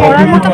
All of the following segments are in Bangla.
পড়ার মতো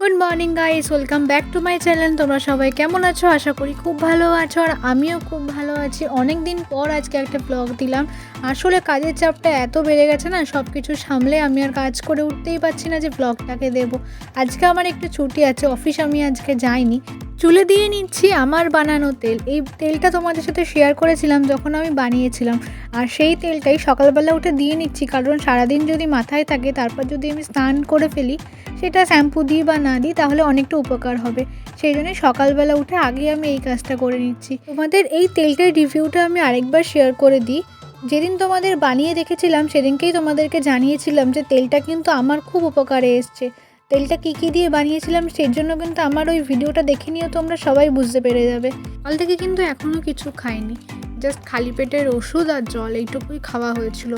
good morning guys welcome back to my channel তোমরা সবাই কেমন আছো? আশা করি খুব ভালো আছো আর আমিও খুব ভালো আছি। অনেক দিন পর আজকে একটা ব্লগ দিলাম। আসলে কাজের চাপটা এত বেড়ে গেছে না সব কিছু সামলে আমি আর কাজ করে উঠতেই পারছি না যে ব্লগটাকে দেবো। আজকে আমার একটু ছুটি আছে, অফিস আমি আজকে যাইনি। চুলে দিয়ে নিচ্ছি আমার বানানো তেল। এই তেলটা তোমাদের সাথে শেয়ার করেছিলাম, যখন আমি বানিয়েছিলাম। আর সেই তেলটাই সকালবেলা উঠে দিয়ে নিচ্ছি, কারণ সারাদিন যদি মাথায় থাকে, তারপর যদি আমি স্নান করে ফেলি, সেটা শ্যাম্পু দিই বা না দিই তাহলে অনেকটা উপকার হবে। সেই জন্যই সকালবেলা উঠে আগে আমি এই কাজটা করে নিচ্ছি। তোমাদের এই তেলটার রিভিউটা আমি আরেকবার শেয়ার করে দিই। যেদিন তোমাদের বানিয়ে দেখেছিলাম, সেদিনকেই তোমাদেরকে জানিয়েছিলাম যে তেলটা কিন্তু আমার খুব উপকারে এসছে। তেলটা কী কী দিয়ে বানিয়েছিলাম সেই জন্য কিন্তু আমার ওই ভিডিওটা দেখে নিয়েও তোমরা সবাই বুঝতে পেরে যাবে। সকাল থেকে কিন্তু এখনও কিছু খাইনি। জাস্ট খালি পেটের ওষুধ আর জল, এইটুকুই খাওয়া হয়েছিল।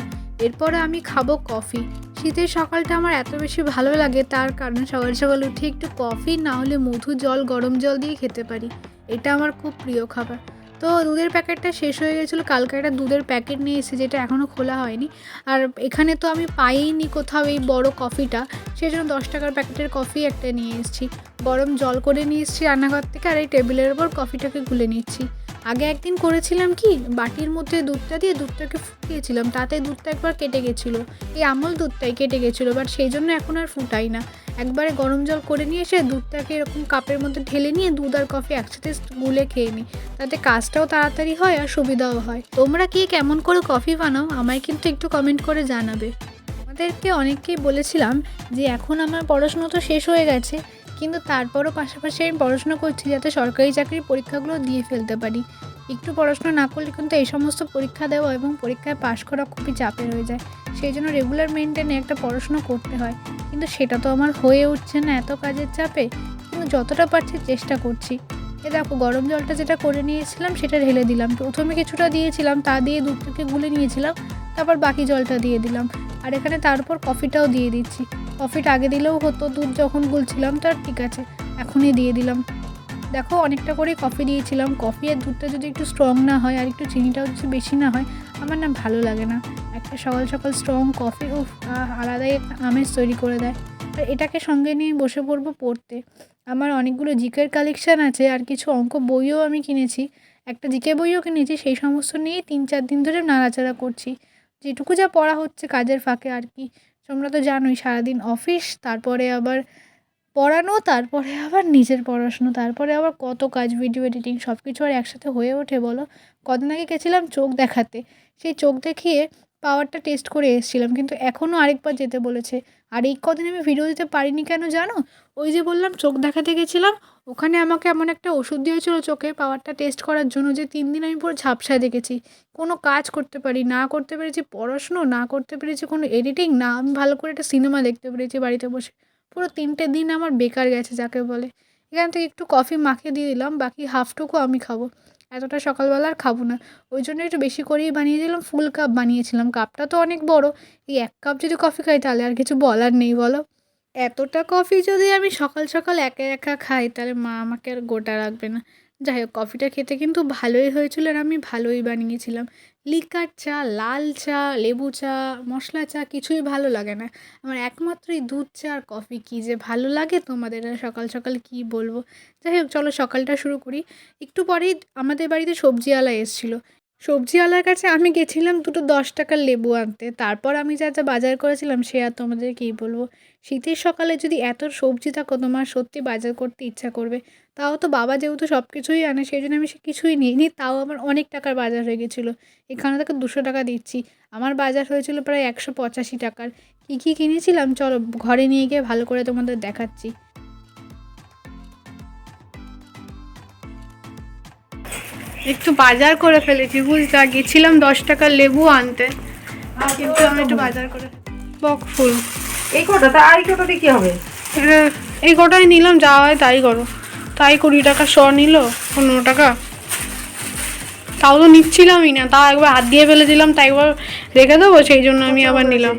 এরপরে আমি খাব কফি। শীতের সকালটা আমার এত বেশি ভালো লাগে, তার কারণ সকাল সকাল উঠে একটু কফি, না হলে মধু জল, গরম জল দিয়ে খেতে পারি। এটা আমার খুব প্রিয় খাবার। তো দুধের প্যাকেটটা শেষ হয়ে গেছিল। কালকে একটা দুধের প্যাকেট নিয়ে এসেছি যেটা এখনও খোলা হয়নি। আর এখানে তো আমি পাইনি কোথাও এই বড় কফিটা। সেই জন্য দশ টাকার প্যাকেটের কফি একটা নিয়ে এসেছি। গরম জল করে নিয়ে এসেছি রান্নাঘর থেকে আর এই টেবিলের ওপর কফিটাকে গুলে নিচ্ছি। আগে একদিন করেছিলাম কি, বাটির মধ্যে দুধটা দিয়ে দুধটাকে ফুটিয়েছিলাম, তাতে দুধটা একবার কেটে গেছিল। এই আমল দুধটাই কেটে গেছিল বাট সেই জন্য এখন আর ফুটাই না। একবারে গরম জল করে নিয়ে এসে দুধটাকে এরকম কাপের মধ্যে ঢেলে নিয়ে দুধ আর কফি একসাথে গুলে খেয়ে নিই। তাতে কাজটাও তাড়াতাড়ি হয় আর সুবিধাও হয়। তোমরা কি কেমন করে কফি বানাও, আমায় কিন্তু একটু কমেন্ট করে জানাবে। আমাদেরকে অনেককেই বলেছিলাম যে, এখন আমার পড়াশুনো তো শেষ হয়ে গেছে কিন্তু তারপরও পাশাপাশি আমি পড়াশোনা করছি যাতে সরকারি চাকরির পরীক্ষাগুলো দিয়ে ফেলতে পারি। একটু পড়াশোনা না করলে কিন্তু এই সমস্ত পরীক্ষা দেওয়া এবং পরীক্ষায় পাশ করা খুবই চাপের হয়ে যায়। সেই জন্য রেগুলার মেনটেনে একটা পড়াশোনা করতে হয়। কিন্তু সেটা তো আমার হয়ে উঠছে না এত কাজের চাপে। কিন্তু যতটা পারছি চেষ্টা করছি। এ দেখো, গরম জলটা যেটা করে নিয়েছিলাম সেটা ঢেলে দিলাম। প্রথমে কিছুটা দিয়েছিলাম, তা দিয়ে দুধটাকে গুলে নিয়েছিলাম, তারপর বাকি জলটা দিয়ে দিলাম। আর এখানে তারপর কফিটাও দিয়ে দিচ্ছি। কফিটা আগে দিলেও হতো, দুধ যখন গুলছিলাম তার ঠিক আছে, এখনই দিয়ে দিলাম। দেখো, অনেকটা করে কফি দিয়েছিলাম। কফি আর দুধটা যদি একটু স্ট্রং না হয়, আর একটু চিনিটাও যদি বেশি না হয়, আমার না ভালো লাগে না। একটা সকাল সকাল স্ট্রং কফি ও আলাদাই আমেজ তৈরি করে দেয়। আর এটাকে সঙ্গে নিয়ে বসে পড়ব পড়তে। আমার অনেকগুলো জিকের কালেকশান আছে, আর কিছু অঙ্ক বইও আমি কিনেছি। একটা জিকে বইও কিনেছি, সেই সমস্ত নিয়েই তিন চার দিন ধরে নাড়াচাড়া করছি। যেটুকু যা পড়া হচ্ছে কাজের ফাঁকে আর কি। তোমরা তো জানোই সারাদিন অফিস, তারপরে আবার পড়ানো, তারপরে আবার নিজের পড়াশুনো, তারপরে আবার কত কাজ ভিডিও এডিটিং সব কিছু আর একসাথে হয়ে ওঠে, বলো? কদিন আগে গেছিলাম চোখ দেখাতে। সেই চোখ দেখিয়ে পাওয়ারটা টেস্ট করে এসেছিলাম। কিন্তু এখনও আরেকবার যেতে বলেছে। আর এই কদিন আমি ভিডিও দিতে পারিনি কেন জানো? ওই যে বললাম, চোখ দেখাতে গেছিলাম। ওখানে আমাকে এমন একটা ওষুধ দিয়েছিল চোখে পাওয়ারটা টেস্ট করার জন্য যে তিন দিন আমি পুরো ঝাপসায় দেখেছি। কোনো কাজ করতে পারি, না করতে পেরেছি পড়াশুনো, না করতে পেরেছি কোনো এডিটিং না আমি ভালো করে একটা সিনেমা দেখতে পেরেছি বাড়িতে বসে। পুরো তিনটে দিন আমার বেকার গেছে, যাকে বলে। এখান থেকে একটু কফি মাখিয়ে দিয়ে দিলাম, বাকি হাফটুকু আমি খাব। এতটা সকালবেলা আর খাব না। ওই জন্য একটু বেশি করেই বানিয়ে দিলাম ফুল কাপ বানিয়েছিলাম। কাপটা তো অনেক বড়। এই এক কাপ যদি কফি খাই তাহলে আর কিছু বলার নেই, বলো? এতটা কফি যদি আমি সকাল সকাল একা একা খাই, তাহলে মা আমাকে আর গোটা রাখবে না। যাই হোক কফিটা খেতে কিন্তু ভালোই হয়েছিল আর আমি ভালোই বানিয়েছিলাম। লিকার চা, লাল চা, লেবু চা, মশলা চা কিছুই ভালো লাগে না। আমার একমাত্র এই দুধ চা আর কফি কী যে ভালো লাগে তোমাদের সকাল সকাল কি বলব? যাই হোক, চলো সকালটা শুরু করি। একটু পরেই আমাদের বাড়িতে সবজিওয়ালা এসেছিল। সবজিওয়ালার কাছে আমি গেছিলাম দুটো দশ টাকার লেবু আনতে। তারপর আমি যা যা বাজার করেছিলাম, সে আর তোমাদের কী বলব? শীতের সকালে যদি এত সবজি থাকো, তোমার সত্যি বাজার করতে ইচ্ছা করবে। তাও তো বাবা যেহেতু সব কিছুই আনে, সেই জন্য আমি সে কিছুই নিইনি। তাও আমার অনেক টাকার বাজার হয়ে গেছিল। এখানে তাকে দুশো টাকা দিচ্ছি। আমার বাজার হয়েছিল প্রায় একশো পঁচাশি টাকার। কী কী কিনেছিলাম? চলো ঘরে নিয়ে গিয়ে ভালো করে তোমাদের দেখাচ্ছি। একটু বাজার করে ফেলেছি বুঝলা গেছিলাম দশ টাকার লেবু আনতে। কিন্তু আমি একটু বাজার করে বক ফুল। এই কটা? তা আর কটা দিয়ে কি হবে? এই কটাই নিলাম যা হয় তাই করো। তাই কুড়ি টাকা শ নিল পনেরো টাকা। তাও তো নিচ্ছিলামই না তাও একবার হাত দিয়ে ফেলে দিলাম তাই একবার রেখে দেবো সেই জন্য আমি আবার নিলাম।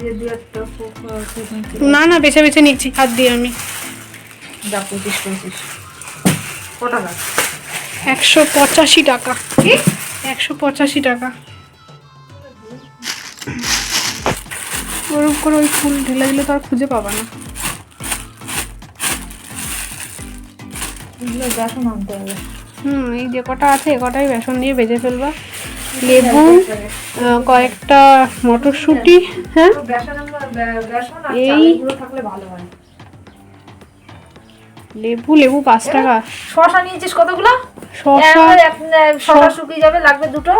না না বেছে বেছে নিচ্ছি হাত দিয়ে আমি। যা পঁচিশ পঁচিশ। ক টাকা? একশো পঁচাশি টাকা। একশো পঁচাশি টাকা। ওরকম করে ওই ফুল ঢেলে দিলে তো আর খুঁজে পাবা না। হুম এই যে কটা আছে এ কটাই বেসন দিয়ে ভেজে ফেলবা। লেবু কয়েকটা মটরশুঁটি হ্যাঁ? এই লেবু লেবু পাঁচ টাকা। শশা নিয়েছিস কতগুলো? শসা শশা শুকিয়ে যাবে লাগবে দুটো।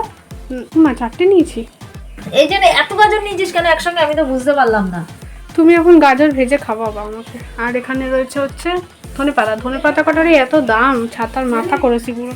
মা চারটে নিয়েছি। এই জন্য এত গাজর নিয়েছিস কেন? একসঙ্গে আমি তো বুঝতে পারলাম না। তুমি এখন গাজর ভেজে খাওয়াবা আমাকে। আর এখানে রয়েছে হচ্ছে ধনে পাতা ধনে পাতা কটারই এত দাম? ছাতার মাথা করেছি পুরো।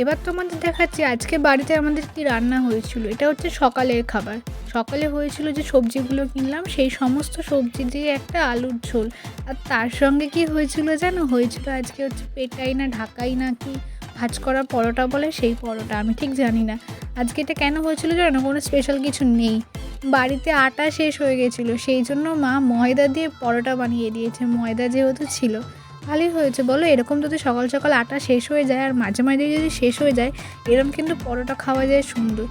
এবার তোমাদের দেখাচ্ছি আজকে বাড়িতে আমাদের কি রান্না হয়েছিল। এটা হচ্ছে সকালের খাবার। সকালে হয়েছিল যে সবজিগুলো কিনলাম, সেই সমস্ত সবজি দিয়ে একটা আলুর ঝোল। আর তার সঙ্গে কি হয়েছিল জানো? হয়েছিল আজকে হচ্ছে পেটাই না, ঢাকাই না কি ভাজ করা পরোটা বলে সেই পরোটা, আমি ঠিক জানি না। আজকে এটা কেন হয়েছিল জানো? কোনো স্পেশাল কিছু নেই। বাড়িতে আটা শেষ হয়ে গেছিল, সেই জন্য মা ময়দা দিয়ে পরোটা বানিয়ে দিয়েছে। ময়দা যেহেতু ছিল ভালোই হয়েছে, বলো? এরকম যদি সকাল সকাল আটা শেষ হয়ে যায় আর মাঝে মাঝে যদি শেষ হয়ে যায় এরকম কিন্তু পরোটা খাওয়া যায় সুন্দর।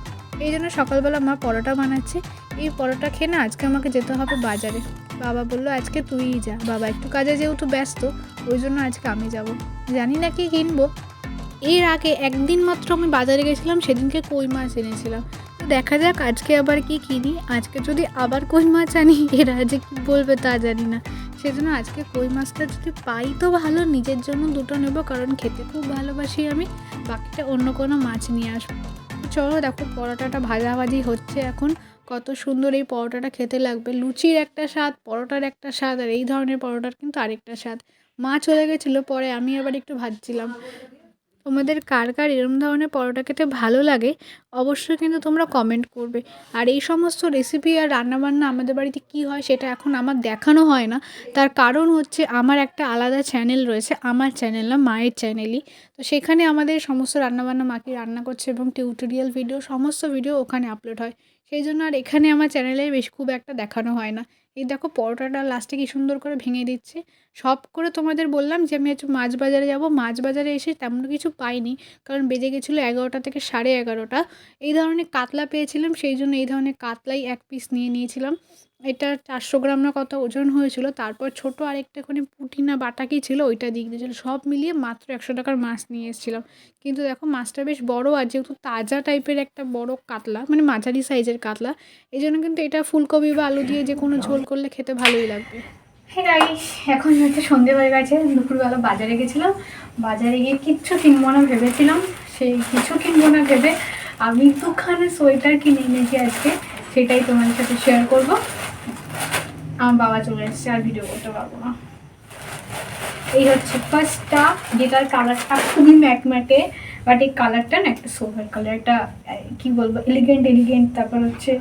এই জন্য সকালবেলা মা পরোটা বানাচ্ছে। এই পরোটা খেয়ে না আজকে আমাকে যেতে হবে বাজারে। বাবা বলল, আজকে তুইই যা। বাবা একটু কাজে যেহেতু ব্যস্ত, ওই জন্য আজকে আমি যাব। জানি না কি কিনবো। এর আগে একদিন মাত্র আমি বাজারে গেছিলাম, সেদিনকে কই মাছ এনেছিলাম। তো দেখা যাক আজকে আবার কি কিনি। আজকে যদি আবার কই মাছ আনি, এরা যে কী বলবে তা জানি না। সেজন্য আজকে কই মাছটা যদি পাই তো ভালো, নিজের জন্য দুটো নেব, কারণ খেতে খুব ভালোবাসি আমি। বাকিটা অন্য কোনো মাছ নিয়ে আসব। চলো দেখো পরোটাটা ভাজাভাজি হচ্ছে এখন। কত সুন্দর এই পরোটাটা খেতে লাগবে। লুচির একটা স্বাদ, পরোটার একটা স্বাদ, আর এই ধরনের পরোটার কিন্তু আরেকটা স্বাদ। মা চলে গেছিল, পরে আমি আবার একটু ভাজছিলাম। তোমাদের কার কার এরম ধরনের পরোটা খেতে ভালো লাগে, অবশ্যই কিন্তু তোমরা কমেন্ট করবে। আর এই সমস্ত রেসিপি আর রান্নাবান্না আমাদের বাড়িতে কী হয় সেটা এখন আমার দেখানো হয় না। তার কারণ হচ্ছে আমার একটা আলাদা চ্যানেল রয়েছে, আমার চ্যানেল না, মায়ের চ্যানেলই তো সেখানে আমাদের সমস্ত রান্নাবান্না মাকে রান্না করছে এবং টিউটোরিয়াল ভিডিও সমস্ত ভিডিও ওখানে আপলোড হয়। সেই জন্য আর এখানে আমার চ্যানেলে বেশ খুব একটা দেখানো হয় না। এই দেখো পরোটাটা লাস্টে কি সুন্দর করে ভেঙে দিচ্ছে। সব করে তোমাদের বললাম যে আমি হচ্ছে মাছ বাজারে যাব। মাছ বাজারে এসে তেমন কিছু পাইনি, কারণ বেজে গেছিল এগারোটা থেকে সাড়ে এগারোটা। এই ধরনের কাতলা পেয়েছিলাম, সেই জন্য এই ধরনের কাতলাই এক পিস নিয়ে নিয়েছিলাম। এটা চারশো গ্রাম না কত ওজন হয়েছিল, তারপর ছোট আরেকটা ওখানে পুঁটি না বাটা কি ছিল, ওইটা দিয়ে দিয়েছিল। সব মিলিয়ে মাত্র একশো টাকার মাছ নিয়ে এসেছিলাম। কিন্তু দেখো মাছটা বেশ বড় আর যেহেতু তাজা টাইপের একটা বড় কাতলা মানে মাঝারি সাইজের কাতলা, এই জন্য কিন্তু এটা ফুলকপি বা আলু দিয়ে যে কোনো ঝোল করলে খেতে ভালোই লাগবে। হ্যাঁ গাইস এখন হচ্ছে সন্ধে হয়ে গেছে, দুপুরবেলা বাজারে গেছিলাম। বাজারে গিয়ে কিচ্ছু কিনবো না ভেবেছিলাম, সেই কিছু কিনবো না ভেবে আমি দুখানে সোয়েটার কিনে এনেছি আজকে, সেটাই তোমার সাথে শেয়ার করব। আমার বাবা চলে এসেছে আর ভিডিও করতে পারব না। এই হচ্ছে ফার্স্টটা যেটার কালারটা খুবই ম্যাটম্যাটে বাট এই কালারটা না একটা সোভার কালার একটা কি বলব এলিগেন্ট এলিগেন্ট তারপর হচ্ছে,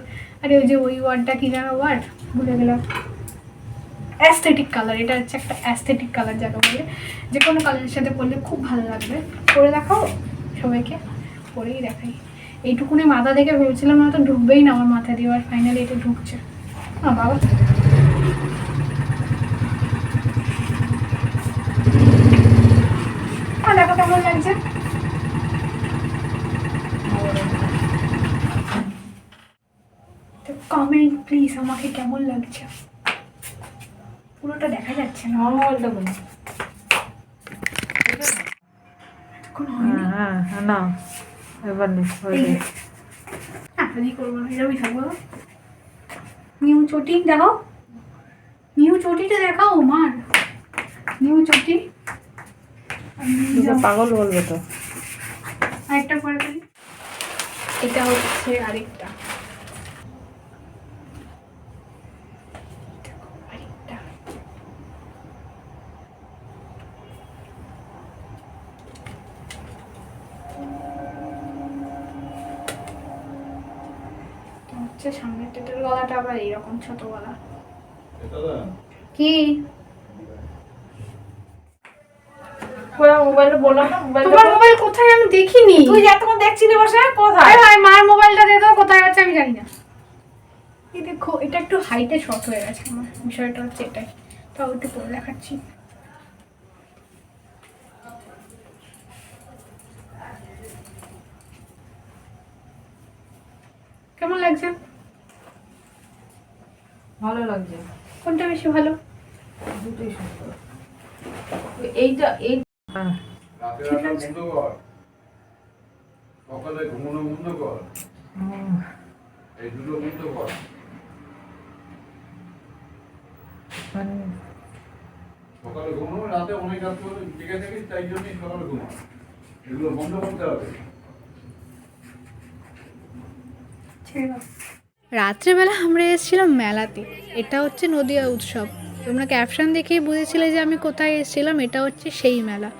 আরে ওই যে ওই ওয়ার্ডটা কী জানো ওয়ার্ড ভুলে গেলাম। অ্যাস্থেটিক কালার এটা হচ্ছে একটা অ্যাস্থেটিক কালার যাকে বলে। যে কোনো কালারের সাথে পরলে খুব ভালো লাগবে। পরে দেখাও সবাইকে, পরেই দেখাই। এইটুকুনি মাথা দেখে ভেবেছিলাম না তো ঢুকবেই না আমার মাথা দিয়ে আর ফাইনালি এটা ঢুকছে। বাবা। দেখো কেমন লাগছে। কমেন্ট প্লিজ আমাকে কেমন লাগছে? পুরোটা দেখা যাচ্ছে না আমার মোবাইলটা বলি। হ্যাঁ হ্যাঁ না এবার নি এই যে। এতদিন করব না এরকমই থাকব নিউ চটি দেখাও। নিউ চটিটা দেখাও মার নিউ চটি। পাগল বলবে তো। আরেকটা ফেলি। এটা হচ্ছে আরেকটা দেখো, আরেকটা। এটা হচ্ছে সামনের টেটের গলাটা আবার এইরকম ছোট গলা। কি? মোবাইলে বললাম না মোবাইল তোমার মোবাইল কোথায় আমি দেখিনি। তুই এতক্ষণ দেখছিলি বসে কোথায়? ভাই মার মোবাইলটা দে তো কোথায় আছে আমি জানি না। এই দেখো এটা একটু হাইটে শর্ট হয়ে গেছে আমার। বিষয়টা হচ্ছে এটাই। তাও একটু পরে দেখাচ্ছি। কেমন লাগছে? ভালো লাগছে। কোনটা বেশি ভালো? দুটোই সুন্দর। এইটা এই হ্যাঁ। সকালে ঘুমানো বন্ধ কর এই দুটো বন্ধ কর মানে সকালে ঘুমানো রাতে অনেক রাত করে জেগে থাকিস তাই জন্যই সকালে ঘুমা এগুলো বন্ধ করতে হবে। ছেড়ে দাও রাত্রেবেলা আমরা এসেছিলাম মেলাতে। এটা হচ্ছে নদিয়া উৎসব। তোমরা ক্যাপশন দেখেই বুঝেছিলে যে আমি কোথায় এসেছিলাম, এটা হচ্ছে সেই মেলা।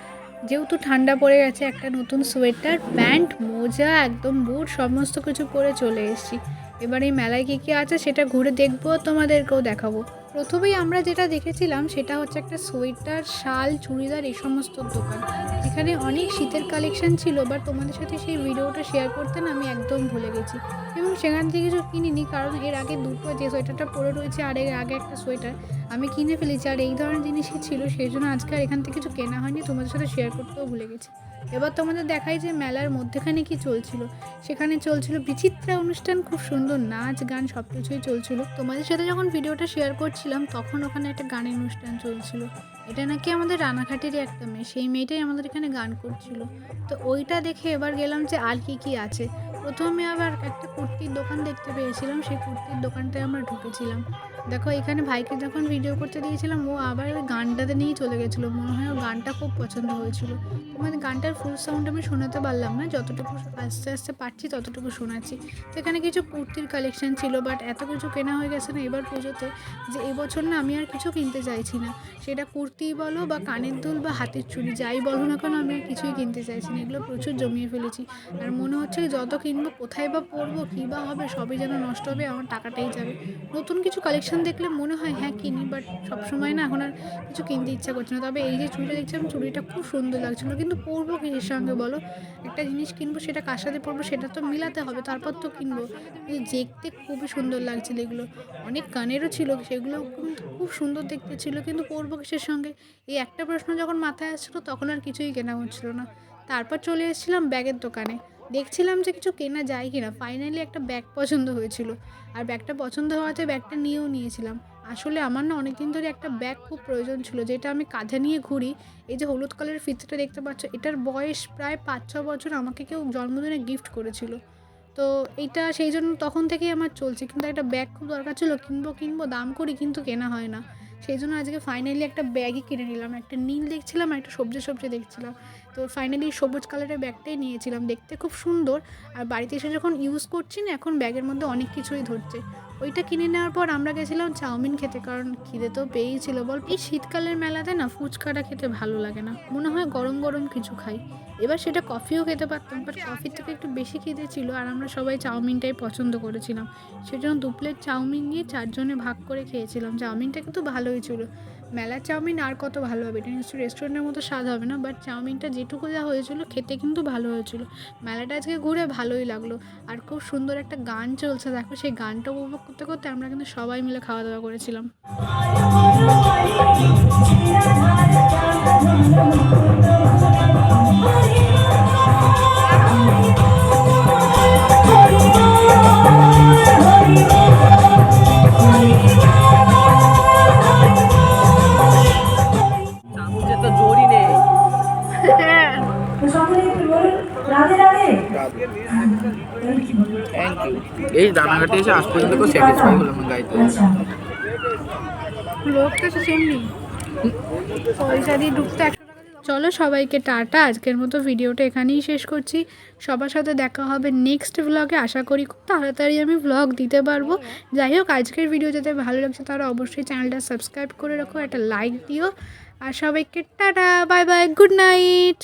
যেহেতু ঠান্ডা পড়ে গেছে, একটা নতুন সোয়েটার প্যান্ট মোজা, একদম বুট সমস্ত কিছু পরে চলে এসেছি। এবার এই মেলায় কী কী আছে সেটা ঘুরে দেখব, তোমাদেরকেও দেখাবো। প্রথমেই আমরা যেটা দেখেছিলাম সেটা হচ্ছে একটা সোয়েটার, শাল, চুড়িদার এই সমস্ত দোকান। এখানে অনেক শীতের কালেকশন ছিল, বাট তোমাদের সাথে সেই ভিডিওটা শেয়ার করতে না আমি একদম ভুলে গেছি। এবং সেখান থেকে কিছু কিনিনি, কারণ এর আগে দুটো যে সোয়েটারটা পরে রয়েছে আর এর আগে একটা সোয়েটার আমি কিনে ফেলেছি। আর এই ধরনের জিনিসই ছিল, সেই জন্য আজকে আর এখান থেকে কিছু কেনা হয়নি, তোমাদের সাথে শেয়ার করতেও ভুলে গেছি। এবার তোমাদের দেখাই যে মেলার মধ্যেখানে কি চলছিল। সেখানে চলছিল বিচিত্রা অনুষ্ঠান, খুব সুন্দর নাচ, গান সব কিছুই চলছিল। তোমাদের সাথে যখন ভিডিওটা শেয়ার করছিলাম, তখন ওখানে একটা গানের অনুষ্ঠান চলছিল। এটা নাকি আমাদের রানাঘাটেরই একটা মেয়ে, সেই মেয়েটাই আমাদের এখানে গান করছিল। তো ওইটা দেখে এবার গেলাম যে আর কি কি আছে। প্রথমে আবার একটা কুর্তির দোকান দেখতে পেয়েছিলাম, সেই কুর্তির দোকানটায় আমরা ঢুকেছিলাম। দেখো, এখানে ভাইকে যখন ভিডিও করতে দিয়েছিলাম, ও আবার ওই গানটাতে নিয়েই চলে গেছিল। মনে হয় ওর গানটা খুব পছন্দ হয়েছিল। মানে গানটার ফুল সাউন্ড আমি শোনাতে পারলাম না। যতটুকু আস্তে আস্তে পারছি, ততটুকু শোনাচ্ছি। তো এখানে কিছু কুর্তির কালেকশন ছিল বাট এত কিছু কেনা হয়ে গেছে না এবার পুজোতে যে এবছর না আমি আর কিছু কিনতে চাইছি না। সেটা কুর্তি বলো বা কানের দুল বা হাতের চুড়ি, যাই বলো না কেন আমি আর কিছুই কিনতে চাইছি না। এগুলো প্রচুর জমিয়ে ফেলেছি। আর মনে হচ্ছে যত কিনবো, কোথায় বা পরবো, কী বা হবে, সবই যেন নষ্ট হবে, আমার টাকাটাই যাবে। নতুন কিছু কালেকশন দেখলে মনে হয় হ্যাঁ কিনি বাট সবসময় না এখন আর কিছু কিনতে ইচ্ছা করছে না। তবে এই যে চুড়িটা দেখছিলাম চুড়িটা খুব সুন্দর লাগছিল। কিন্তু পরবো কিসের সঙ্গে বলো? একটা জিনিস কিনবো, সেটা কার সাথে পরবো, সেটা তো মিলাতে হবে, তারপর তো কিনবো। দেখতে খুবই সুন্দর লাগছিল এগুলো। অনেক কানেরও ছিল, সেগুলো কিন্তু খুব সুন্দর দেখতে ছিল। কিন্তু পরবো কিসের সঙ্গে? এই একটা প্রশ্ন যখন মাথায় আসছিল, তখন আর কিছুই কেনা হচ্ছিল না। তারপর চলে এসেছিলাম ব্যাগের দোকানে। দেখছিলাম যে কিছু কেনা যায় কিনা। ফাইনালি একটা ব্যাগ পছন্দ হয়েছিল। আর ব্যাগটা পছন্দ হওয়াতে ব্যাগটা নিয়েও নিয়েছিলাম। আসলে আমার না অনেকদিন ধরে একটা ব্যাগ খুব প্রয়োজন ছিল, যেটা আমি কাঁধে নিয়ে ঘুরি। এই যে হলুদ কালারের ফিতটা দেখতে পাচ্ছ, এটার বয়স প্রায় পাঁচ ছ বছর আমাকে কেউ জন্মদিনে গিফট করেছিল। তো এইটা সেই জন্য তখন থেকেই আমার চলছে। কিন্তু একটা ব্যাগ খুব দরকার ছিল, কিনবো কিনবো, দাম করি, কিন্তু কেনা হয় না। সেই জন্য আজকে ফাইনালি একটা ব্যাগই কিনে নিলাম। একটা নীল দেখছিলাম একটা সবজি সবজি দেখছিলাম। তো ফাইনালি সবুজ কালারের ব্যাগটাই নিয়েছিলাম, দেখতে খুব সুন্দর। আর বাড়িতে এসে যখন ইউজ করছি না, এখন ব্যাগের মধ্যে অনেক কিছুই ধরছে। ওইটা কিনে নেওয়ার পর আমরা গেছিলাম চাউমিন খেতে, কারণ খিদে তো পেয়েই ছিল। বল, এই শীতকালের মেলাতে না ফুচকাটা খেতে ভালো লাগে না। মনে হয় গরম গরম কিছু খাই। এবার সেটা কফিও খেতে পারতাম বাট কফির থেকে একটু বেশি খিদে ছিল, আর আমরা সবাই চাউমিনটাই পছন্দ করেছিলাম। সেজন্য দু প্লেট চাউমিন নিয়ে চারজনে ভাগ করে খেয়েছিলাম। চাউমিনটা কিন্তু ভালোই ছিল। মেলার চাউমিন আর কত ভালো হবে? এটা নিশ্চয়ই রেস্টুরেন্টের মতো স্বাদ হবে না বাট চাউমিনটা যেটুকু যা হয়েছিল, খেতে কিন্তু ভালো হয়েছিল। মেলাটা আজকে ঘুরে ভালোই লাগল। আর খুব সুন্দর একটা গান চলছে, দেখো সেই গানটা উপভোগ করতে করতে আমরা কিন্তু সবাই মিলে খাওয়া দাওয়া করেছিলাম থ্যাংক ইউ এই এসে আজ পর্যন্ত স্যাটিসফাই সেমনি। পয়সা দিয়ে ঢুকতে চলো সবাইকে টাটা, আজকের মতো ভিডিওটা এখানেই শেষ করছি। সবার সাথে দেখা হবে নেক্সট ব্লগে আশা করি খুব তাড়াতাড়ি আমি ব্লগ দিতে পারব। যাই হোক, আজকের ভিডিও যাতে ভালো লাগছে তারা অবশ্যই চ্যানেলটা সাবস্ক্রাইব করে রাখো, একটা লাইক দিও। আর সবাইকে tata bye bye good night